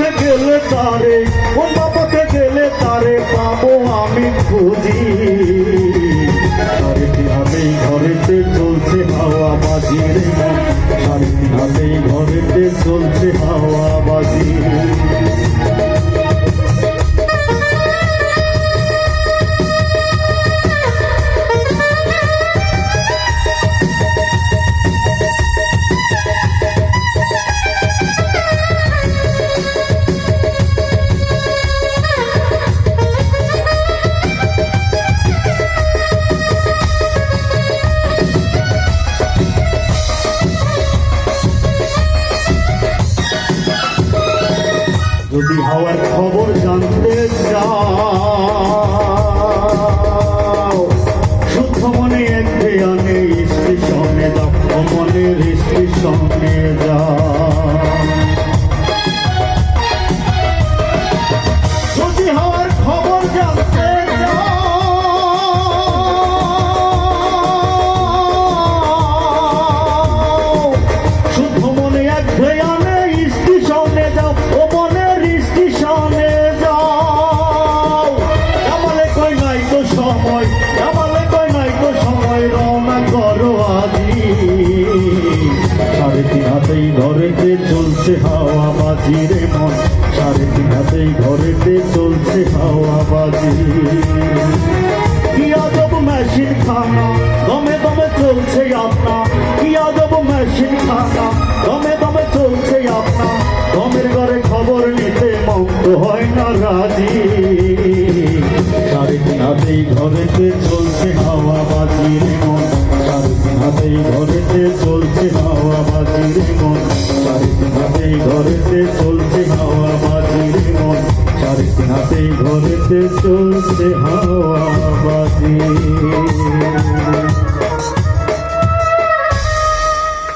পথে গেলে তারে, ও বাবাকে গেলে তারে পাবো আমি খুঁজি। তিন ঘরেতে চলছে হাওয়া বাজি রে ঘরেতে চলছে যদি হওয়ার খবর জানতে চাও শুদ্ধ মনে এক আনে স্টেশনে দক্ষ মনের স্টেশনে যাও। তিন হাতেই ঘরেতে চলছে হাওয়া বাজি রে মন। সাড়ে তিন হাতেই ঘরেতে চলছে হাওয়া বাজি। কি মেশিন খানা, দমে দমে চলছে আপনা। কি আজব মেশিন খানা, দমে দমে চলছে আপনা। দমের ঘরে খবর নিতে মন্দ হয় না রাজি। সাড়ে তিন হাতেই ঘরেতে চলছে হাওয়া বাজি রে হাতেই ঘরেতে চলছে হাওয়া বাজি রে মন। সাড়ে তিন হাতেই ঘরেতে চলছে হাওয়া বাজি রে মন হাতেই ঘরেতে চলছে হাওয়া বাজি